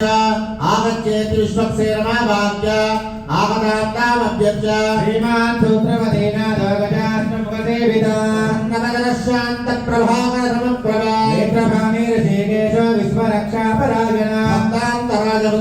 आगच्छेति विश्वक्सेनमा भाग्य आगतान्तामभ्यर्च श्रीमान् सूत्रवदेनाथगजाष्टमुखसेविता नवगरशान्तप्रभाकरसमप्रभा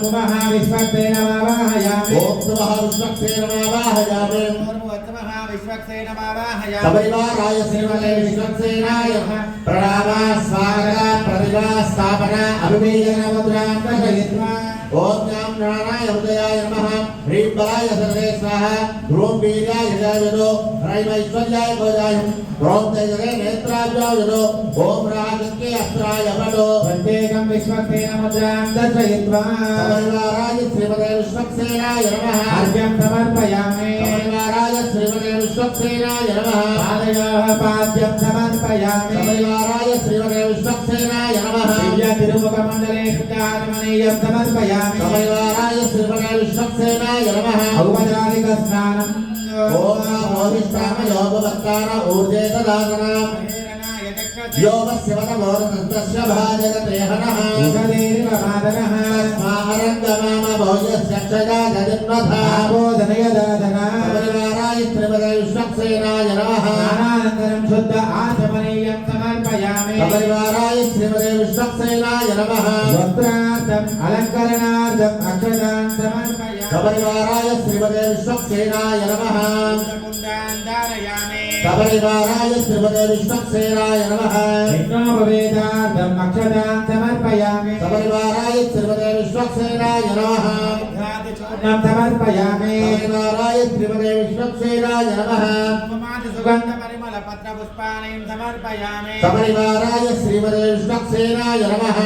कुमः विश्वक्सेन प्रतिभा स्थापना अभिवेचनमुद्रां प्रचलित्वा ఓం జాం ప్రాణాయ హృదయాయ నమ. హ్రీం బలాయ సర్వే స్వాహ. ధ్రువం వీర్యాయ జాయో హ్రైం ఐశ్వర్యాయ భోజాయం. ఓం తైజరే నేత్రాజ్యాయో ఓం రాజకే అస్త్రాయ వడో ప్రత్యేకం విశ్వసేన ముద్రాం దర్శయిత్వా. సర్వారాజ శ్రీమదే విశ్వక్సేనాయ నమ. అర్ఘ్యం సమర్పయామి. సర్వారాజ శ్రీమదే విశ్వక్సేనాయ నమ. శ్రీనారాయణాయ పాద్యం సమర్పయామి సమయవారాయ శ్రీమతే విశ్వక్సేనాయ నమః దివ్య తిరుముఖమండలే శుద్ధాత్మనీయం సమర్పయామి సమయవారాయ శ్రీమతే విశ్వక్సేనాయ నమః ఔపచారిక స్నానం ఓం మోదిష్టామ యోగవక్తార ఊర్జేత దాసనాం वनमोरतस्य भाजगते हनः ऊषधीरिवमादनः स्मारङ्गमाम भोजस्य क्षया जदिन्वथा आबोधनयदादना सपरिवाराय श्रीमते विश्वक्सेनाय नमः स्नानानन्तरं शुद्ध आचमनीयं समर्पयामि सपरिवाराय श्रीमते विश्वक्सेनाय नमः वस्त्रार्थम् अलङ्करणार्थम् अक्षतान् समर्पयामि सपरिवाराय श्रीमते विश्वक्सेनाय नमः कुण्डान् धारयामि सपरिवाराय श्रीमते विश्वक्सेनाय नमः यज्ञोपवेदार्थम् अक्षतान् समर्पयामि सपरिवाराय श्रीमते विश्वक्सेनाय नमः चूर्णं समर्पयामि सपरिवाराय श्रीमते विश्वक्सेनाय नमः सुगन्धपरिमलपत्रपुष्पाणिं समर्पयामि सपरिवाराय श्रीमते विश्वक्सेनाय नमः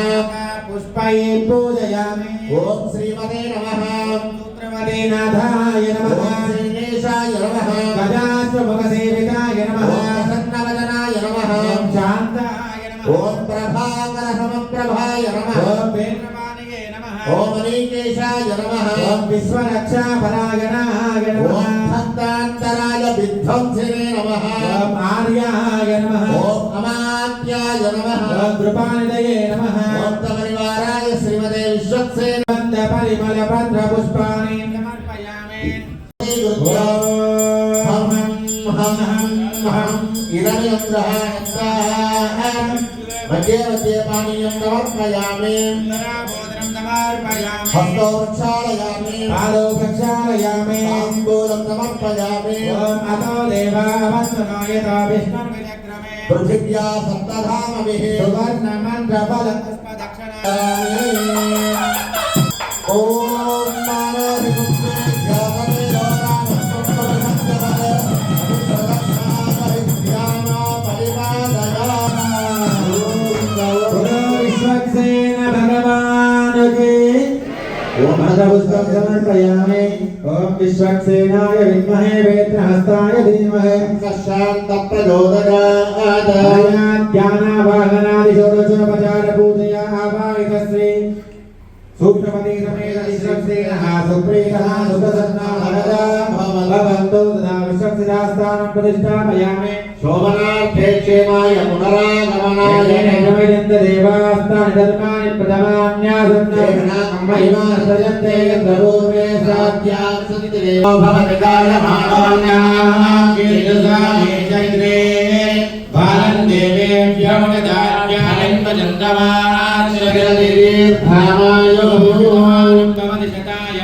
पुष्पैः पूजयामि ॐ श्रीमते नमः सूत्रवदेनाथाय ॐ नमः श्रीकेशाय नमः गजाश्वमुखसेविताय ॐ नमः प्रसन्नवदनाय नमः ॐ शान्ताय नमः ॐ प्रभाकरसमप्रभाय नमः ॐ वेत्रपाणिये नमः ॐ अनीकेशाय नमः ॐ विश्वरक्षापरायणाय ॐ नमः भक्तान्तराय विध्वंसिने नमः ॐ आर्याय नमः ॐ अमात्याय नमः ॐ कृपानिधये नमः ॐ तपरिवाराय श्रीमते विश्वक्सेन गन्धपरिमलपत्रपुष्पाणि समर्पयामि इदमिन्द्रः मध्ये मध्ये पानीयं समर्पयामि नराभोदनं प्रक्षालयामि पादौ प्रक्षालयामि ताम्बूलं समर्पयामि अतो देवावस्तनो यतो विष्णुर्विचक्रमे पृथिव्या सप्तधामभिः सुवर्णमन्त्रफलपुष्पदक्षिणा प्रयामे ओम विश्वक्सेनाय विद्महे वेत्रहस्ताय धीमहे। शांत प्रचोदयात् ध्यानावाहनादि षोडशोपचार पूजया आवाहित श्री सूक्ष्मपति समेत विश्वक्सेनः सुप्रीतः सुखसन्ना भगदा भवन्तु तदा विश्वक्सेनास्थानं प्रतिष्ठापयामि। శోభనాక్షేమాయ పునరాగమనాయేవాస్థాని ధర్మాని ప్రథమాన్యాసంతే గర్వమే సాధ్యాసంతే భారన్ దేవేభ్యమగదాన్యాయంతచంద్రమాచరదేవీ భామాయోగమని శతాయ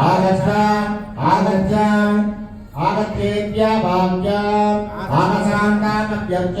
ఆగచ్చ ఆగచ్చ ఆగత్యేత్య భాగ్య ఆగసాంతామభ్యర్చ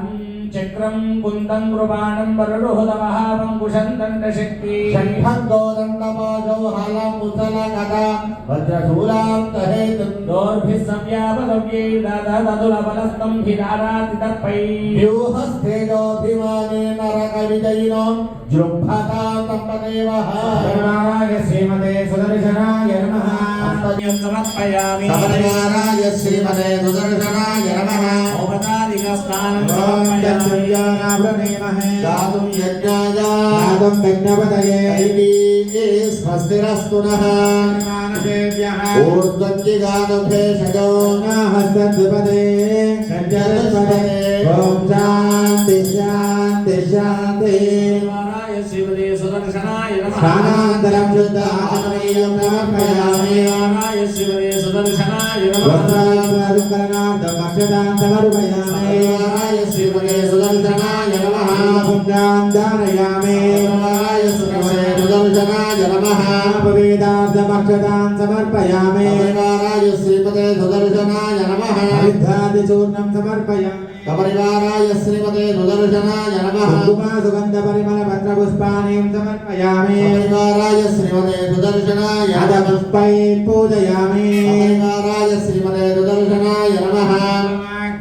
చక్ర కుందం కృపాణం వరుడుహుతమహావంకుశం దండశక్తి షణ్భంగోదండమోజౌ హలం ముసల గద వజ్రశూలాం తహేతుం దోర్భిः సంవ్యాపదవ్యై దదదులబలస్తం హిరారాతితర్పై వ్యూహస్థేజోభిమానేన రకవిజయినో జృంభతాం తంపదేవః ధర్మాయ శ్రీమతే సుదర్శనాయ నమః సమర్పయామి సమరగారాయ శ్రీమతే సుదర్శనాయ నమః ఔపచారిక స్నానం ఓం సమర్పయామి యజ్ఞానావృణీమహే దాతుం యజ్ఞాయ నాదం విఘ్నపతయే దైవీ స్వస్తిరస్తు నః స్నానానంతరం శుద్ధ ఆచమనీయం సమర్పయామి దేవారాయ సుదర్శనాయ వస్త్రాలంకరణార్థం అక్షతాం సమర్పయామి దేవారాయ సుదర్శనాయ నమః దానయామి దేవారాయ సుదర్శనాయ నమః సమర్పయామి సుదర్శనాయ నమః సమర్పయామి కపరివారాయ శ్రీమతే సుదర్శనాయ నమః. కుంకుమ సుగంధ పరిమళ పత్ర పుష్పాణిం సమర్పయామి. కపరివారాయ శ్రీమతే సుదర్శనాయ అద నమః. పుష్పై పూజయామి. కపరివారాయ శ్రీమతే సుదర్శనాయ నమః.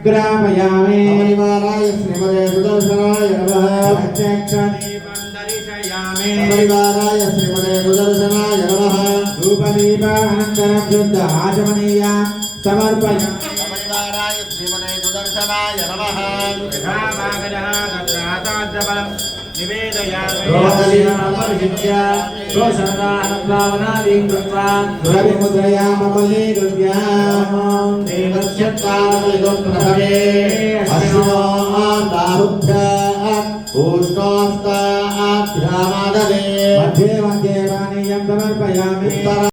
గ్రామయామి కపరివారాయ శ్రీమతే సుదర్శనాయ నమః. ప్రత్యక్ష దీపం దర్శయామి కపరివారాయ दर्शनाय नमः यथाभागजः तत्राताद्यफलम् ूष्णोस्ताभ्यामादने मध्ये मध्ये पानीयं समर्पयामि